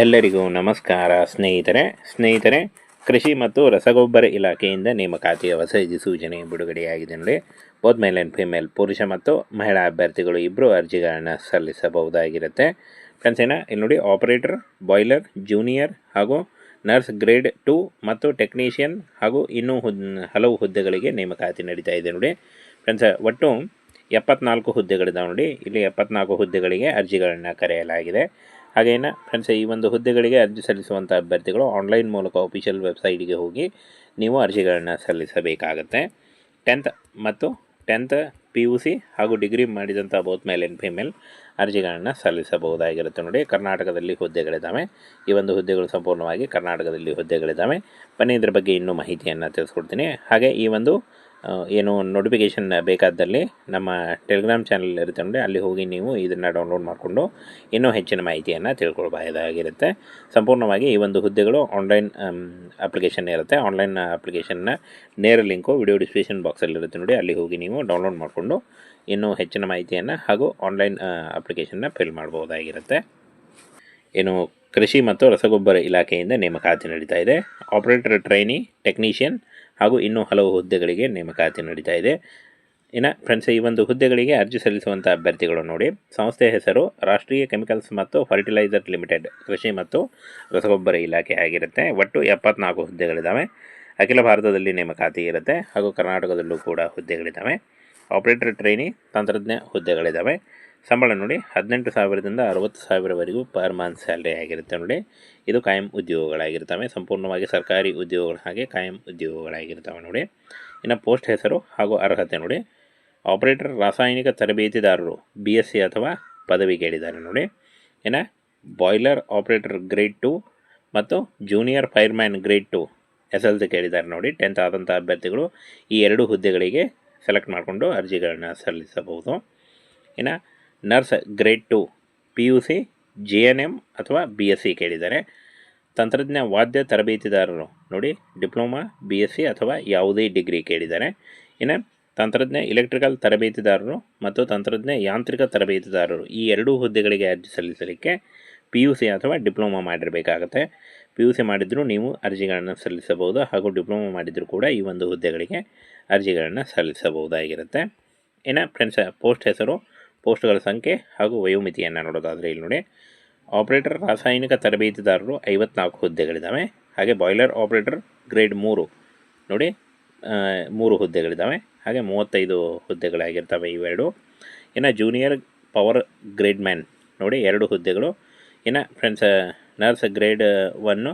ಎಲ್ಲರಿಗೂ ನಮಸ್ಕಾರ. ಸ್ನೇಹಿತರೆ ಸ್ನೇಹಿತರೆ, ಕೃಷಿ ಮತ್ತು ರಸಗೊಬ್ಬರ ಇಲಾಖೆಯಿಂದ ನೇಮಕಾತಿಯ ಹೊಸ ಸೂಚನೆ ಬಿಡುಗಡೆಯಾಗಿದೆ ನೋಡಿ. ಬೋತ್ ಮೇಲ್ ಆ್ಯಂಡ್ ಫಿಮೇಲ್ ಪುರುಷ ಮತ್ತು ಮಹಿಳಾ ಅಭ್ಯರ್ಥಿಗಳು ಇಬ್ಬರು ಅರ್ಜಿಗಳನ್ನು ಸಲ್ಲಿಸಬಹುದಾಗಿರುತ್ತೆ. ಏನ, ಇಲ್ಲಿ ನೋಡಿ ಆಪರೇಟರ್ ಬಾಯ್ಲರ್ ಜೂನಿಯರ್ ಹಾಗೂ ನರ್ಸ್ ಗ್ರೇಡ್ ಟು ಮತ್ತು ಟೆಕ್ನಿಷಿಯನ್ ಹಾಗೂ ಇನ್ನೂ ಹಲವು ಹುದ್ದೆಗಳಿಗೆ ನೇಮಕಾತಿ ನಡೀತಾ ಇದೆ ನೋಡಿ. ಫ್ರೆಂಡ್ಸ್ ಒಟ್ಟು ಎಪ್ಪತ್ನಾಲ್ಕು ಹುದ್ದೆಗಳಿದಾವೆ ನೋಡಿ. ಇಲ್ಲಿ ಎಪ್ಪತ್ನಾಲ್ಕು ಹುದ್ದೆಗಳಿಗೆ ಅರ್ಜಿಗಳನ್ನು ಕರೆಯಲಾಗಿದೆ. ಹಾಗೇನ ಫ್ರೆಂಡ್ಸ್ ಈ ಒಂದು ಹುದ್ದೆಗಳಿಗೆ ಅರ್ಜಿ ಸಲ್ಲಿಸುವಂಥ ಅಭ್ಯರ್ಥಿಗಳು ಆನ್ಲೈನ್ ಮೂಲಕ ಅಫಿಷಿಯಲ್ ವೆಬ್ಸೈಟ್ಗೆ ಹೋಗಿ ನೀವು ಅರ್ಜಿಗಳನ್ನು ಸಲ್ಲಿಸಬೇಕಾಗತ್ತೆ. ಟೆಂತ್ ಮತ್ತು ಟೆಂತ್ ಪಿ ಯು ಸಿ ಹಾಗೂ ಡಿಗ್ರಿ ಮಾಡಿದಂಥ ಬೋತ್ ಮೇಲ್ ಆ್ಯಂಡ್ ಫಿಮೇಲ್ ಅರ್ಜಿಗಳನ್ನು ಸಲ್ಲಿಸಬಹುದಾಗಿರುತ್ತೆ ನೋಡಿ. ಕರ್ನಾಟಕದಲ್ಲಿ ಹುದ್ದೆಗಳಿದ್ದಾವೆ. ಈ ಒಂದು ಹುದ್ದೆಗಳು ಸಂಪೂರ್ಣವಾಗಿ ಕರ್ನಾಟಕದಲ್ಲಿ ಹುದ್ದೆಗಳಿದ್ದಾವೆ. ಬನ್ನಿ ಇದ್ರ ಬಗ್ಗೆ ಇನ್ನೂ ಮಾಹಿತಿಯನ್ನು ತಿಳಿಸ್ಕೊಡ್ತೀನಿ. ಹಾಗೆ ಈ ಒಂದು ಏನು ನೋಟಿಫಿಕೇಷನ್ ಬೇಕಾದಲ್ಲಿ ನಮ್ಮ ಟೆಲಿಗ್ರಾಮ್ ಚಾನಲ್ ಇರುತ್ತೆ ನೋಡಿ, ಅಲ್ಲಿ ಹೋಗಿ ನೀವು ಇದನ್ನು ಡೌನ್ಲೋಡ್ ಮಾಡಿಕೊಂಡು ಇನ್ನೂ ಹೆಚ್ಚಿನ ಮಾಹಿತಿಯನ್ನು ತಿಳ್ಕೊಳ್ಬಹುದಾಗಿರುತ್ತೆ. ಸಂಪೂರ್ಣವಾಗಿ ಈ ಒಂದು ಹುದ್ದೆಗಳು ಆನ್ಲೈನ್ ಅಪ್ಲಿಕೇಶನ್ ಇರುತ್ತೆ. ಆನ್ಲೈನ್ ಅಪ್ಲಿಕೇಶನ್ನ ನೇರ ಲಿಂಕು ವಿಡಿಯೋ ಡಿಸ್ಕ್ರಿಪ್ಷನ್ ಬಾಕ್ಸಲ್ಲಿ ಇರುತ್ತೆ ನೋಡಿ, ಅಲ್ಲಿ ಹೋಗಿ ನೀವು ಡೌನ್ಲೋಡ್ ಮಾಡಿಕೊಂಡು ಇನ್ನೂ ಹೆಚ್ಚಿನ ಮಾಹಿತಿಯನ್ನು ಹಾಗೂ ಆನ್ಲೈನ್ ಅಪ್ಲಿಕೇಶನ್ನ ಫಿಲ್ ಮಾಡ್ಬೋದಾಗಿರುತ್ತೆ ಏನು ಕೃಷಿ ಮತ್ತು ರಸಗೊಬ್ಬರ ಇಲಾಖೆಯಿಂದ ನೇಮಕಾತಿ ನಡೀತಾ ಇದೆ. ಆಪರೇಟರ್ ಟ್ರೈನಿ ಟೆಕ್ನಿಷಿಯನ್ ಹಾಗೂ ಇನ್ನೂ ಹಲವು ಹುದ್ದೆಗಳಿಗೆ ನೇಮಕಾತಿ ನಡೀತಾ ಇದೆ. ಇನ್ನು ಫ್ರೆಂಡ್ಸ್ ಈ ಒಂದು ಹುದ್ದೆಗಳಿಗೆ ಅರ್ಜಿ ಸಲ್ಲಿಸುವಂಥ ಅಭ್ಯರ್ಥಿಗಳು ನೋಡಿ. ಸಂಸ್ಥೆಯ ಹೆಸರು ರಾಷ್ಟ್ರೀಯ ಕೆಮಿಕಲ್ಸ್ ಮತ್ತು ಫರ್ಟಿಲೈಸರ್ ಲಿಮಿಟೆಡ್, ಕೃಷಿ ಮತ್ತು ರಸಗೊಬ್ಬರ ಇಲಾಖೆ ಆಗಿರುತ್ತೆ. ಒಟ್ಟು ಎಪ್ಪತ್ನಾಲ್ಕು ಹುದ್ದೆಗಳಿದ್ದಾವೆ ಅಖಿಲ ಭಾರತದಲ್ಲಿ ನೇಮಕಾತಿ ಇರುತ್ತೆ ಹಾಗೂ ಕರ್ನಾಟಕದಲ್ಲೂ ಕೂಡ ಹುದ್ದೆಗಳಿದ್ದಾವೆ ಆಪರೇಟರ್ ಟ್ರೈನಿ ತಂತ್ರಜ್ಞ ಹುದ್ದೆಗಳಿದ್ದಾವೆ ಸಂಬಳ ನೋಡಿ, ಹದಿನೆಂಟು ಸಾವಿರದಿಂದ ಅರವತ್ತು ಸಾವಿರವರೆಗೂ ಪರ್ ಮಂತ್ ಸ್ಯಾಲ್ರಿ ಆಗಿರುತ್ತೆ ನೋಡಿ. ಇದು ಕಾಯಂ ಉದ್ಯೋಗಗಳಾಗಿರ್ತವೆ, ಸಂಪೂರ್ಣವಾಗಿ ಸರ್ಕಾರಿ ಉದ್ಯೋಗಗಳ ಹಾಗೆ ಕಾಯಂ ಉದ್ಯೋಗಗಳಾಗಿರ್ತವೆ ನೋಡಿ. ಇನ್ನು ಪೋಸ್ಟ್ ಹೆಸರು ಹಾಗೂ ಅರ್ಹತೆ ನೋಡಿ. ಆಪರೇಟರ್ ರಾಸಾಯನಿಕ ತರಬೇತಿದಾರರು, ಬಿ ಎಸ್ ಸಿ ಅಥವಾ ಪದವಿ ಕೇಳಿದ್ದಾರೆ ನೋಡಿ. ಇನ್ನು ಬಾಯ್ಲರ್ ಆಪರೇಟರ್ ಗ್ರೇಡ್ ಟು ಮತ್ತು junior fireman grade two S L C ಕೇಳಿದ್ದಾರೆ ನೋಡಿ. ಟೆಂತ್ ಆದಂಥ ಅಭ್ಯರ್ಥಿಗಳು ಈ ಎರಡು ಹುದ್ದೆಗಳಿಗೆ ಸೆಲೆಕ್ಟ್ ಮಾಡಿಕೊಂಡು ಅರ್ಜಿಗಳನ್ನು ಸಲ್ಲಿಸಬಹುದು. ಇನ್ನು nurse grade two P U C G N M ಅಥವಾ ಬಿ ಎಸ್ ಸಿ ಕೇಳಿದ್ದಾರೆ. ತಂತ್ರಜ್ಞ ವಾದ್ಯ ತರಬೇತಿದಾರರು ನೋಡಿ, ಡಿಪ್ಲೊಮಾ ಬಿ ಎಸ್ ಸಿ ಅಥವಾ ಯಾವುದೇ ಡಿಗ್ರಿ ಕೇಳಿದ್ದಾರೆ. ಇನ್ನು ತಂತ್ರಜ್ಞ ಇಲೆಕ್ಟ್ರಿಕಲ್ ತರಬೇತಿದಾರರು ಮತ್ತು ತಂತ್ರಜ್ಞ ಯಾಂತ್ರಿಕ ತರಬೇತಿದಾರರು ಈ ಎರಡೂ ಹುದ್ದೆಗಳಿಗೆ ಅರ್ಜಿ ಸಲ್ಲಿಸಲಿಕ್ಕೆ ಪಿ ಯು ಸಿ ಅಥವಾ ಡಿಪ್ಲೊಮಾ ಮಾಡಿರಬೇಕಾಗತ್ತೆ. ಪಿ ಯು ಸಿ ಮಾಡಿದರೂ ನೀವು ಅರ್ಜಿಗಳನ್ನು ಸಲ್ಲಿಸಬಹುದು ಹಾಗೂ ಡಿಪ್ಲೊಮಾ ಮಾಡಿದರೂ ಕೂಡ ಈ ಒಂದು ಹುದ್ದೆಗಳಿಗೆ ಅರ್ಜಿಗಳನ್ನು ಸಲ್ಲಿಸಬಹುದಾಗಿರುತ್ತೆ. ಇನ್ನು ಫ್ರೆಂಡ್ಸ್ ಪೋಸ್ಟ್ ಹೆಸರು ಪೋಸ್ಟ್ಗಳ ಸಂಖ್ಯೆ ಹಾಗೂ ವಯೋಮಿತಿಯನ್ನು ನೋಡೋದಾದರೆ ಇಲ್ಲಿ ನೋಡಿ. ಆಪರೇಟರ್ ರಾಸಾಯನಿಕ ತರಬೇತಿದಾರರು ಐವತ್ನಾಲ್ಕು ಹುದ್ದೆಗಳಿದ್ದಾವೆ. ಹಾಗೆ ಬಾಯ್ಲರ್ ಆಪರೇಟರ್ ಗ್ರೇಡ್ ಮೂರು ನೋಡಿ ಮೂರು ಹುದ್ದೆಗಳಿದ್ದಾವೆ. ಹಾಗೆ ಮೂವತ್ತೈದು ಹುದ್ದೆಗಳಾಗಿರ್ತವೆ ಇವೆರಡು. ಇನ್ನು ಜೂನಿಯರ್ ಪವರ್ ಗ್ರೇಡ್ ಮ್ಯಾನ್ ನೋಡಿ, ಎರಡು ಹುದ್ದೆಗಳು. ಇನ್ನು friends, nurse grade one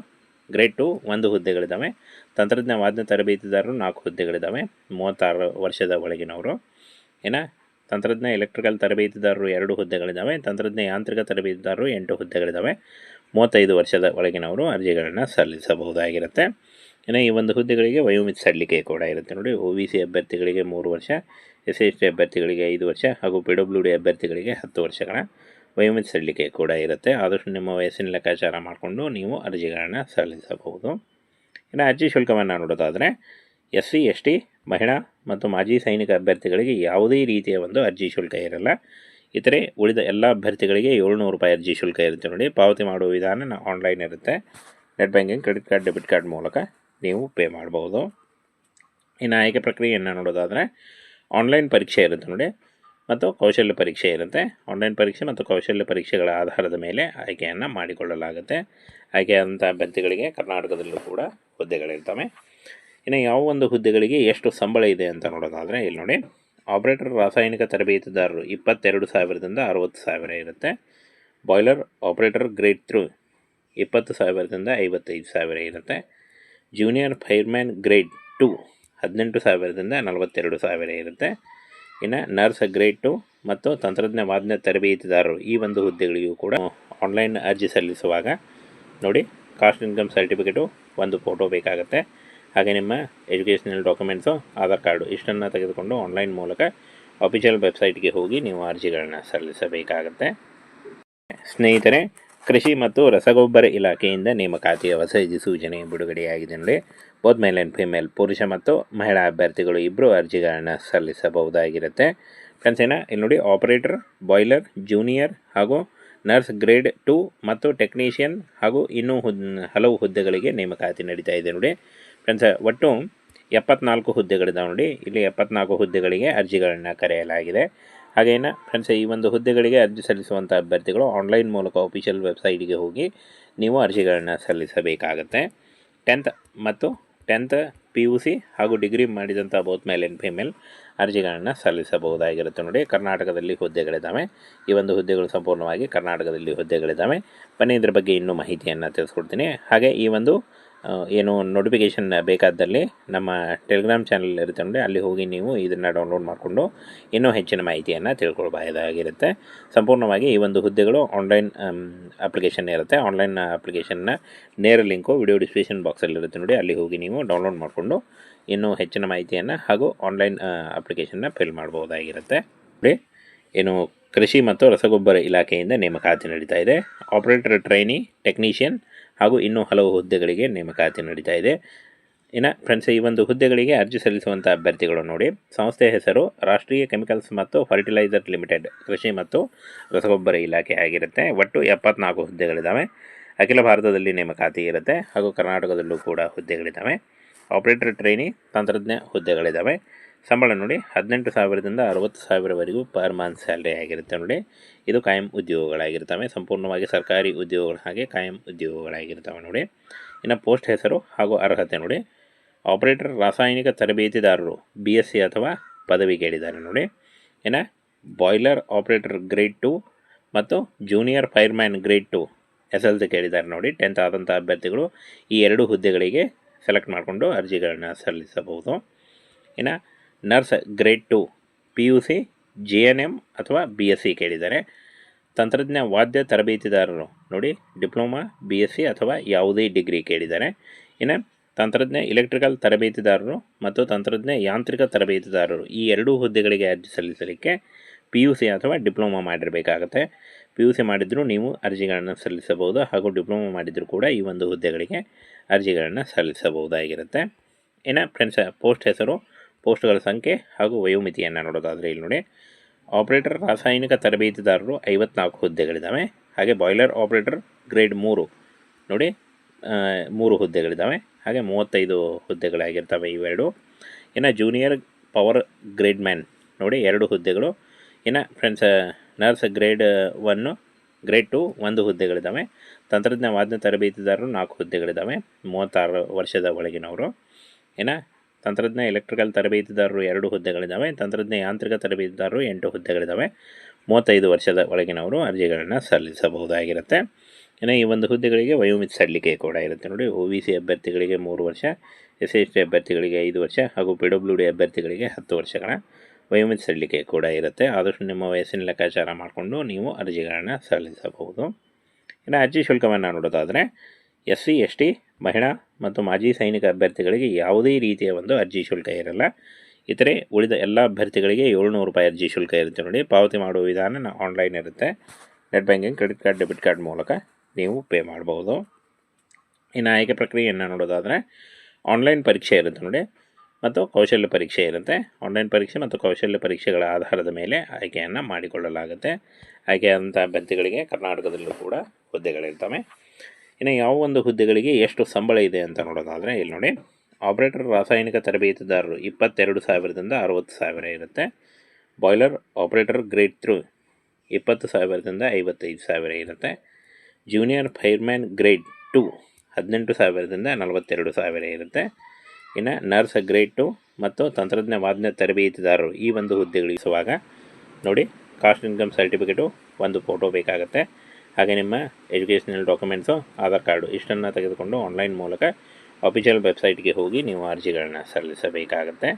grade two ಒಂದು ಹುದ್ದೆಗಳಿದ್ದಾವೆ. ತಂತ್ರಜ್ಞ ವಾದ್ಯ ತರಬೇತಿದಾರರು ನಾಲ್ಕು ಹುದ್ದೆಗಳಿದ್ದಾವೆ. ಮೂವತ್ತಾರು ವರ್ಷದ ಒಳಗಿನವರು. ಇನ್ನು ತಂತ್ರಜ್ಞ ಎಲೆಕ್ಟ್ರಿಕಲ್ ತರಬೇತಿದಾರರು ಎರಡು ಹುದ್ದೆಗಳಿದ್ದಾವೆ ತಂತ್ರಜ್ಞ ಯಾಂತ್ರಿಕ ತರಬೇತಿದಾರರು ಎಂಟು ಹುದ್ದೆಗಳಿದ್ದಾವೆ ಮೂವತ್ತೈದು ವರ್ಷದ ಒಳಗಿನವರು ಅರ್ಜಿಗಳನ್ನು ಸಲ್ಲಿಸಬಹುದಾಗಿರುತ್ತೆ. ಇನ್ನು ಈ ಒಂದು ಹುದ್ದೆಗಳಿಗೆ ವಯೋಮಿತಿ ಸಡಿಲಿಕೆ ಕೂಡ ಇರುತ್ತೆ. ನೋಡಿ ಒ ಬಿ ಸಿ ಅಭ್ಯರ್ಥಿಗಳಿಗೆ ಮೂರು ವರ್ಷ ಎಸ್ ಎಸ್ ಟಿ ಅಭ್ಯರ್ಥಿಗಳಿಗೆ ಐದು ವರ್ಷ ಹಾಗೂ ಪಿ ಡಬ್ಲ್ಯೂ ಡಿ ಅಭ್ಯರ್ಥಿಗಳಿಗೆ ಹತ್ತು ವರ್ಷಗಳ ವಯೋಮಿತಿ ಸಡಿಲಿಕೆ ಕೂಡ ಇರುತ್ತೆ. ಆದಷ್ಟು ನಿಮ್ಮ ವಯಸ್ಸಿನ ಲೆಕ್ಕಾಚಾರ ಮಾಡಿಕೊಂಡು ನೀವು ಅರ್ಜಿಗಳನ್ನು ಸಲ್ಲಿಸಬಹುದು. ಇನ್ನು ಅರ್ಜಿ ಶುಲ್ಕವನ್ನು ನೋಡೋದಾದರೆ ಎಸ್ ಸಿ ಎಸ್ ಟಿ ಮಹಿಳಾ ಮತ್ತು ಮಾಜಿ ಸೈನಿಕ ಅಭ್ಯರ್ಥಿಗಳಿಗೆ ಯಾವುದೇ ರೀತಿಯ ಒಂದು ಅರ್ಜಿ ಶುಲ್ಕ ಇರಲ್ಲ. ಇತರೆ ಉಳಿದ ಎಲ್ಲ ಅಭ್ಯರ್ಥಿಗಳಿಗೆ ಏಳ್ನೂರು ರೂಪಾಯಿ ಅರ್ಜಿ ಶುಲ್ಕ ಇರುತ್ತೆ ನೋಡಿ. ಪಾವತಿ ಮಾಡುವ ವಿಧಾನ ಆನ್ಲೈನ್ ಇರುತ್ತೆ. Net banking credit card debit card ಮೂಲಕ ನೀವು ಪೇ ಮಾಡ್ಬೋದು. ಇನ್ನು ಆಯ್ಕೆ ಪ್ರಕ್ರಿಯೆಯನ್ನು ನೋಡೋದಾದರೆ ಆನ್ಲೈನ್ ಪರೀಕ್ಷೆ ಇರುತ್ತೆ ನೋಡಿ. ಮತ್ತು ಕೌಶಲ್ಯ ಪರೀಕ್ಷೆ ಇರುತ್ತೆ. ಆನ್ಲೈನ್ ಪರೀಕ್ಷೆ ಮತ್ತು ಕೌಶಲ್ಯ ಪರೀಕ್ಷೆಗಳ ಆಧಾರದ ಮೇಲೆ ಆಯ್ಕೆಯನ್ನು ಮಾಡಿಕೊಳ್ಳಲಾಗುತ್ತೆ. ಆಯ್ಕೆಯಾದಂಥ ಅಭ್ಯರ್ಥಿಗಳಿಗೆ ಕರ್ನಾಟಕದಲ್ಲೂ ಕೂಡ ಹುದ್ದೆಗಳಿರ್ತವೆ. ಇನ್ನು ಯಾವ ಒಂದು ಹುದ್ದೆಗಳಿಗೆ ಎಷ್ಟು ಸಂಬಳ ಇದೆ ಅಂತ ನೋಡೋದಾದರೆ ಇಲ್ಲಿ ನೋಡಿ. ಆಪರೇಟರ್ ರಾಸಾಯನಿಕ ತರಬೇತಿದಾರರು ಇಪ್ಪತ್ತೆರಡು ಸಾವಿರದಿಂದ ಅರುವತ್ತು ಸಾವಿರ ಇರುತ್ತೆ. ಬಾಯ್ಲರ್ ಆಪರೇಟರ್ ಗ್ರೇಡ್ ತ್ರೂ ಇಪ್ಪತ್ತು ಸಾವಿರದಿಂದ ಐವತ್ತೈದು ಸಾವಿರ ಇರುತ್ತೆ. ಜೂನಿಯರ್ ಫೈರ್ಮ್ಯಾನ್ ಗ್ರೇಡ್ ಟು ಹದಿನೆಂಟು ಸಾವಿರದಿಂದ ನಲವತ್ತೆರಡು ಸಾವಿರ ಇರುತ್ತೆ. ಇನ್ನು ನರ್ಸ್ ಗ್ರೇಡ್ ಟು ಮತ್ತು ತಂತ್ರಜ್ಞ ವಾದ್ಯ ತರಬೇತಿದಾರರು ಈ ಒಂದು ಹುದ್ದೆಗಳಿಗೂ ಕೂಡ ಆನ್ಲೈನ್ ಅರ್ಜಿ ಸಲ್ಲಿಸುವಾಗ ನೋಡಿ, ಕಾಸ್ಟ್ ಇನ್ಕಮ್ ಸರ್ಟಿಫಿಕೇಟು ಒಂದು ಫೋಟೋ ಬೇಕಾಗುತ್ತೆ. ಹಾಗೆ ನಿಮ್ಮ ಎಜುಕೇಷನಲ್ ಡಾಕ್ಯುಮೆಂಟ್ಸು ಆಧಾರ್ ಕಾರ್ಡು ಇಷ್ಟನ್ನು ತೆಗೆದುಕೊಂಡು ಆನ್ಲೈನ್ ಮೂಲಕ ಅಫಿಷಿಯಲ್ ವೆಬ್ಸೈಟ್ಗೆ ಹೋಗಿ ನೀವು ಅರ್ಜಿಗಳನ್ನು ಸಲ್ಲಿಸಬೇಕಾಗುತ್ತೆ. ಸ್ನೇಹಿತರೆ, ಕೃಷಿ ಮತ್ತು ರಸಗೊಬ್ಬರ ಇಲಾಖೆಯಿಂದ ನೇಮಕಾತಿಯ ಹೊಸ ಸೂಚನೆ ಬಿಡುಗಡೆಯಾಗಿದೆ ನೋಡಿ. ಬೋತ್ ಮೇಲ್ ಆ್ಯಂಡ್ ಫಿಮೇಲ್ ಪುರುಷ ಮತ್ತು ಮಹಿಳಾ ಅಭ್ಯರ್ಥಿಗಳು ಇಬ್ಬರು ಅರ್ಜಿಗಳನ್ನು ಸಲ್ಲಿಸಬಹುದಾಗಿರುತ್ತೆ. ಫ್ರೆಂಡ್ಸ್ ಏನ, ಇಲ್ಲಿ ನೋಡಿ ಆಪರೇಟರ್ ಬಾಯ್ಲರ್ ಜೂನಿಯರ್ ಹಾಗೂ ನರ್ಸ್ ಗ್ರೇಡ್ ಟು ಮತ್ತು ಟೆಕ್ನೀಷಿಯನ್ ಹಾಗೂ ಇನ್ನೂ ಹಲವು ಹುದ್ದೆಗಳಿಗೆ ನೇಮಕಾತಿ ನಡೀತಾ ಇದೆ ನೋಡಿ. ಫ್ರೆಂಡ್ಸ್ ಒಟ್ಟು ಎಪ್ಪತ್ನಾಲ್ಕು ಹುದ್ದೆಗಳಿದಾವೆ ನೋಡಿ. ಇಲ್ಲಿ ಎಪ್ಪತ್ನಾಲ್ಕು ಹುದ್ದೆಗಳಿಗೆ ಅರ್ಜಿಗಳನ್ನು ಕರೆಯಲಾಗಿದೆ. ಹಾಗೇನ ಫ್ರೆಂಡ್ಸ್ ಈ ಒಂದು ಹುದ್ದೆಗಳಿಗೆ ಅರ್ಜಿ ಸಲ್ಲಿಸುವಂಥ ಅಭ್ಯರ್ಥಿಗಳು ಆನ್ಲೈನ್ ಮೂಲಕ ಅಫಿಷಿಯಲ್ ವೆಬ್ಸೈಟ್ಗೆ ಹೋಗಿ ನೀವು ಅರ್ಜಿಗಳನ್ನು ಸಲ್ಲಿಸಬೇಕಾಗತ್ತೆ. ಟೆಂತ್ ಮತ್ತು ಟೆಂತ್ ಪಿ ಯು ಸಿ ಹಾಗೂ ಡಿಗ್ರಿ ಮಾಡಿದಂಥ ಬೋತ್ ಮೇಲ್ ಆ್ಯಂಡ್ ಫಿಮೇಲ್ ಅರ್ಜಿಗಳನ್ನು ಸಲ್ಲಿಸಬಹುದಾಗಿರುತ್ತೆ ನೋಡಿ. ಕರ್ನಾಟಕದಲ್ಲಿ ಹುದ್ದೆಗಳಿದ್ದಾವೆ ಈ ಒಂದು ಹುದ್ದೆಗಳು ಸಂಪೂರ್ಣವಾಗಿ ಕರ್ನಾಟಕದಲ್ಲಿ ಹುದ್ದೆಗಳಿದ್ದಾವೆ ಬನ್ನಿ ಇದ್ರ ಬಗ್ಗೆ ಇನ್ನೂ ಮಾಹಿತಿಯನ್ನು ತಿಳಿಸ್ಕೊಡ್ತೀನಿ. ಹಾಗೆ ಈ ಒಂದು ಏನು ನೋಟಿಫಿಕೇಷನ್ ಬೇಕಾದಲ್ಲಿ ನಮ್ಮ ಟೆಲಿಗ್ರಾಮ್ ಚಾನಲ್ ಇರುತ್ತೆ ನೋಡಿ, ಅಲ್ಲಿ ಹೋಗಿ ನೀವು ಇದನ್ನು ಡೌನ್ಲೋಡ್ ಮಾಡಿಕೊಂಡು ಇನ್ನೂ ಹೆಚ್ಚಿನ ಮಾಹಿತಿಯನ್ನು ತಿಳ್ಕೊಳ್ಬಹುದಾಗಿರುತ್ತೆ. ಸಂಪೂರ್ಣವಾಗಿ ಈ ಒಂದು ಹುದ್ದೆಗಳು ಆನ್ಲೈನ್ ಅಪ್ಲಿಕೇಶನ್ ಇರುತ್ತೆ. ಆನ್ಲೈನ್ ಅಪ್ಲಿಕೇಶನ್ನ ನೇರ ಲಿಂಕು ವಿಡಿಯೋ ಡಿಸ್ಕ್ರಿಪ್ಷನ್ ಬಾಕ್ಸಲ್ಲಿರುತ್ತೆ ನೋಡಿ, ಅಲ್ಲಿ ಹೋಗಿ ನೀವು ಡೌನ್ಲೋಡ್ ಮಾಡಿಕೊಂಡು ಇನ್ನೂ ಹೆಚ್ಚಿನ ಮಾಹಿತಿಯನ್ನು ಹಾಗೂ ಆನ್ಲೈನ್ ಅಪ್ಲಿಕೇಶನ್ನ ಫಿಲ್ ಮಾಡ್ಬೋದಾಗಿರುತ್ತೆ ನೋಡಿ, ಏನು ಕೃಷಿ ಮತ್ತು ರಸಗೊಬ್ಬರ ಇಲಾಖೆಯಿಂದ ನೇಮಕಾತಿ ನಡೀತಾ ಇದೆ. ಆಪರೇಟರ್ ಟ್ರೈನಿ ಟೆಕ್ನಿಷಿಯನ್ ಹಾಗೂ ಇನ್ನೂ ಹಲವು ಹುದ್ದೆಗಳಿಗೆ ನೇಮಕಾತಿ ನಡೀತಾ ಇದೆ. ಇನ್ನು ಫ್ರೆಂಡ್ಸ್ ಈ ಒಂದು ಹುದ್ದೆಗಳಿಗೆ ಅರ್ಜಿ ಸಲ್ಲಿಸುವಂಥ ಅಭ್ಯರ್ಥಿಗಳು ನೋಡಿ. ಸಂಸ್ಥೆಯ ಹೆಸರು ರಾಷ್ಟ್ರೀಯ ಕೆಮಿಕಲ್ಸ್ ಮತ್ತು ಫರ್ಟಿಲೈಸರ್ ಲಿಮಿಟೆಡ್, ಕೃಷಿ ಮತ್ತು ರಸಗೊಬ್ಬರ ಇಲಾಖೆ ಆಗಿರುತ್ತೆ. ಒಟ್ಟು ಎಪ್ಪತ್ನಾಲ್ಕು ಹುದ್ದೆಗಳಿದ್ದಾವೆ ಅಖಿಲ ಭಾರತದಲ್ಲಿ ನೇಮಕಾತಿ ಇರುತ್ತೆ ಹಾಗೂ ಕರ್ನಾಟಕದಲ್ಲೂ ಕೂಡ ಹುದ್ದೆಗಳಿದ್ದಾವೆ ಆಪರೇಟರ್ ಟ್ರೈನಿ ತಂತ್ರಜ್ಞ ಹುದ್ದೆಗಳಿದ್ದಾವೆ ಸಂಬಳ ನೋಡಿ, ಹದಿನೆಂಟು ಸಾವಿರದಿಂದ ಅರವತ್ತು ಸಾವಿರವರೆಗೂ ಪರ್ ಮಂತ್ ಸ್ಯಾಲ್ರಿ ಆಗಿರುತ್ತೆ ನೋಡಿ. ಇದು ಕಾಯಂ ಉದ್ಯೋಗಗಳಾಗಿರ್ತವೆ, ಸಂಪೂರ್ಣವಾಗಿ ಸರ್ಕಾರಿ ಉದ್ಯೋಗಗಳ ಹಾಗೆ ಕಾಯಂ ಉದ್ಯೋಗಗಳಾಗಿರ್ತವೆ ನೋಡಿ. ಇನ್ನು ಪೋಸ್ಟ್ ಹೆಸರು ಹಾಗೂ ಅರ್ಹತೆ ನೋಡಿ. ಆಪರೇಟರ್ ರಾಸಾಯನಿಕ ತರಬೇತಿದಾರರು, ಬಿ ಎಸ್ ಸಿ ಅಥವಾ ಪದವಿ ಕೇಳಿದ್ದಾರೆ ನೋಡಿ. ಇನ್ನು ಬಾಯ್ಲರ್ ಆಪರೇಟರ್ ಗ್ರೇಡ್ ಟು ಮತ್ತು junior fireman grade two S L C ಕೇಳಿದ್ದಾರೆ ನೋಡಿ. ಟೆಂತ್ ಆದಂಥ ಅಭ್ಯರ್ಥಿಗಳು ಈ ಎರಡು ಹುದ್ದೆಗಳಿಗೆ ಸೆಲೆಕ್ಟ್ ಮಾಡಿಕೊಂಡು ಅರ್ಜಿಗಳನ್ನು ಸಲ್ಲಿಸಬಹುದು. ಇನ್ನು nurse grade two P U C, G N M ಅಥವಾ ಬಿ ಎಸ್ ಸಿ ಕೇಳಿದ್ದಾರೆ. ತಂತ್ರಜ್ಞ ವಾದ್ಯ ತರಬೇತಿದಾರರು ನೋಡಿ, ಡಿಪ್ಲೊಮಾ, ಬಿ ಎಸ್ ಸಿ ಅಥವಾ ಯಾವುದೇ ಡಿಗ್ರಿ ಕೇಳಿದ್ದಾರೆ. ಇನ್ನು ತಂತ್ರಜ್ಞ ಇಲೆಕ್ಟ್ರಿಕಲ್ ತರಬೇತಿದಾರರು ಮತ್ತು ತಂತ್ರಜ್ಞ ಯಾಂತ್ರಿಕ ತರಬೇತಿದಾರರು ಈ ಎರಡೂ ಹುದ್ದೆಗಳಿಗೆ ಅರ್ಜಿ ಸಲ್ಲಿಸಲಿಕ್ಕೆ ಪಿ ಯು ಸಿ ಅಥವಾ ಡಿಪ್ಲೊಮಾ ಮಾಡಿರಬೇಕಾಗತ್ತೆ. ಪಿ ಯು ಸಿ ಮಾಡಿದರೂ ನೀವು ಅರ್ಜಿಗಳನ್ನು ಸಲ್ಲಿಸಬಹುದು ಹಾಗೂ ಡಿಪ್ಲೊಮಾ ಮಾಡಿದರೂ ಕೂಡ ಈ ಒಂದು ಹುದ್ದೆಗಳಿಗೆ ಅರ್ಜಿಗಳನ್ನು ಸಲ್ಲಿಸಬಹುದಾಗಿರುತ್ತೆ. ಇನ್ನು ಫ್ರೆಂಡ್ಸ್, ಪೋಸ್ಟ್ ಹೆಸರು ಪೋಸ್ಟ್ಗಳ ಸಂಖ್ಯೆ ಹಾಗೂ ವಯೋಮಿತಿಯನ್ನು ನೋಡೋದಾದರೆ ಇಲ್ಲಿ ನೋಡಿ. ಆಪರೇಟರ್ ರಾಸಾಯನಿಕ ತರಬೇತಿದಾರರು ಐವತ್ನಾಲ್ಕು ಹುದ್ದೆಗಳಿದ್ದಾವೆ. ಹಾಗೆ ಬಾಯ್ಲರ್ ಆಪರೇಟರ್ ಗ್ರೇಡ್ ಮೂರು ನೋಡಿ ಮೂರು ಹುದ್ದೆಗಳಿದ್ದಾವೆ. ಹಾಗೆ ಮೂವತ್ತೈದು ಹುದ್ದೆಗಳಾಗಿರ್ತವೆ ಇವೆರಡು. ಇನ್ನು ಜೂನಿಯರ್ ಪವರ್ ಗ್ರೇಡ್ ಮ್ಯಾನ್ ನೋಡಿ, ಎರಡು ಹುದ್ದೆಗಳು. ಇನ್ನು friends, nurse grade one grade two ಒಂದು ಹುದ್ದೆಗಳಿದ್ದಾವೆ. ತಂತ್ರಜ್ಞ ವಾದ್ಯ ತರಬೇತಿದಾರರು ನಾಲ್ಕು ಹುದ್ದೆಗಳಿದ್ದಾವೆ. ಮೂವತ್ತಾರು ವರ್ಷದ ಒಳಗಿನವರು. ಇನ್ನು ತಂತ್ರಜ್ಞ ಎಲೆಕ್ಟ್ರಿಕಲ್ ತರಬೇತಿದಾರರು ಎರಡು ಹುದ್ದೆಗಳಿದ್ದಾವೆ. ತಂತ್ರಜ್ಞ ಯಾಂತ್ರಿಕ ತರಬೇತಿದಾರರು ಎಂಟು ಹುದ್ದೆಗಳಿದ್ದಾವೆ. ಮೂವತ್ತೈದು ವರ್ಷದ ಒಳಗಿನವರು ಅರ್ಜಿಗಳನ್ನು ಸಲ್ಲಿಸಬಹುದಾಗಿರುತ್ತೆ. ಇನ್ನು ಈ ಒಂದು ಹುದ್ದೆಗಳಿಗೆ ವಯೋಮಿತಿ ಸಲ್ಲಿಕೆ ಕೂಡ ಇರುತ್ತೆ. ನೋಡಿ ಒ ವಿ ಸಿ ಅಭ್ಯರ್ಥಿಗಳಿಗೆ ಮೂರು ವರ್ಷ ಎಸ್ ಎಸ್ ಟಿ ಅಭ್ಯರ್ಥಿಗಳಿಗೆ ಐದು ವರ್ಷ ಹಾಗೂ ಪಿ ಡಬ್ಲ್ಯೂ ಡಿ ಅಭ್ಯರ್ಥಿಗಳಿಗೆ ಹತ್ತು ವರ್ಷಗಳ ವಯೋಮಿತಿ ಸಲ್ಲಿಕೆ ಕೂಡ ಇರುತ್ತೆ. ಆದಷ್ಟು ನಿಮ್ಮ ವಯಸ್ಸಿನ ಲೆಕ್ಕಾಚಾರ ಮಾಡಿಕೊಂಡು ನೀವು ಅರ್ಜಿಗಳನ್ನು ಸಲ್ಲಿಸಬಹುದು. ಇನ್ನು ಅರ್ಜಿ ಶುಲ್ಕವನ್ನು ನೋಡೋದಾದರೆ ಎಸ್ ಸಿ ಎಸ್ ಟಿ ಮಹಿಳಾ ಮತ್ತು ಮಾಜಿ ಸೈನಿಕ ಅಭ್ಯರ್ಥಿಗಳಿಗೆ ಯಾವುದೇ ರೀತಿಯ ಒಂದು ಅರ್ಜಿ ಶುಲ್ಕ ಇರಲ್ಲ. ಇತರೆ ಉಳಿದ ಎಲ್ಲ ಅಭ್ಯರ್ಥಿಗಳಿಗೆ ಏಳ್ನೂರು ರೂಪಾಯಿ ಅರ್ಜಿ ಶುಲ್ಕ ಇರುತ್ತೆ ನೋಡಿ. ಪಾವತಿ ಮಾಡುವ ವಿಧಾನ ಆನ್ಲೈನ್ ಇರುತ್ತೆ. Net banking credit card debit card ಮೂಲಕ ನೀವು ಪೇ ಮಾಡ್ಬೋದು. ಇನ್ನು ಆಯ್ಕೆ ಪ್ರಕ್ರಿಯೆಯನ್ನು ನೋಡೋದಾದರೆ ಆನ್ಲೈನ್ ಪರೀಕ್ಷೆ ಇರುತ್ತೆ ನೋಡಿ. ಮತ್ತು ಕೌಶಲ್ಯ ಪರೀಕ್ಷೆ ಇರುತ್ತೆ. ಆನ್ಲೈನ್ ಪರೀಕ್ಷೆ ಮತ್ತು ಕೌಶಲ್ಯ ಪರೀಕ್ಷೆಗಳ ಆಧಾರದ ಮೇಲೆ ಆಯ್ಕೆಯನ್ನು ಮಾಡಿಕೊಳ್ಳಲಾಗುತ್ತೆ. ಆಯ್ಕೆಯಾದಂಥ ಅಭ್ಯರ್ಥಿಗಳಿಗೆ ಕರ್ನಾಟಕದಲ್ಲೂ ಕೂಡ ಹುದ್ದೆಗಳಿರ್ತವೆ. ಇನ್ನು ಯಾವ ಒಂದು ಹುದ್ದೆಗಳಿಗೆ ಎಷ್ಟು ಸಂಬಳ ಇದೆ ಅಂತ ನೋಡೋದಾದರೆ ಇಲ್ಲಿ ನೋಡಿ. ಆಪರೇಟರ್ ರಾಸಾಯನಿಕ ತರಬೇತಿದಾರರು ಇಪ್ಪತ್ತೆರಡು ಸಾವಿರದಿಂದ ಅರವತ್ತು ಸಾವಿರ ಇರುತ್ತೆ. ಬಾಯ್ಲರ್ ಆಪರೇಟರ್ ಗ್ರೇಡ್ ತ್ರೂ ಇಪ್ಪತ್ತು ಸಾವಿರದಿಂದ ಐವತ್ತೈದು ಸಾವಿರ ಇರುತ್ತೆ. ಜೂನಿಯರ್ ಫೈರ್ಮ್ಯಾನ್ ಗ್ರೇಡ್ ಟು ಹದಿನೆಂಟು ಸಾವಿರದಿಂದ ನಲವತ್ತೆರಡು ಸಾವಿರ ಇರುತ್ತೆ. ಇನ್ನು ನರ್ಸ್ ಗ್ರೇಡ್ ಟು ಮತ್ತು ತಂತ್ರಜ್ಞ ವಾದ್ಯ ತರಬೇತಿದಾರರು ಈ ಒಂದು ಹುದ್ದೆಗಳಿಸುವಾಗ ನೋಡಿ, ಕಾಸ್ಟ್ ಇನ್ಕಮ್ ಸರ್ಟಿಫಿಕೇಟು ಒಂದು ಫೋಟೋ ಬೇಕಾಗುತ್ತೆ. ಹಾಗೆ ನಿಮ್ಮ ಎಜುಕೇಷನಲ್ ಡಾಕ್ಯುಮೆಂಟ್ಸು ಆಧಾರ್ ಕಾರ್ಡು ಇಷ್ಟನ್ನು ತೆಗೆದುಕೊಂಡು ಆನ್ಲೈನ್ ಮೂಲಕ ಅಫಿಷಿಯಲ್ ವೆಬ್ಸೈಟ್ಗೆ ಹೋಗಿ ನೀವು ಅರ್ಜಿಗಳನ್ನು ಸಲ್ಲಿಸಬೇಕಾಗತ್ತೆ.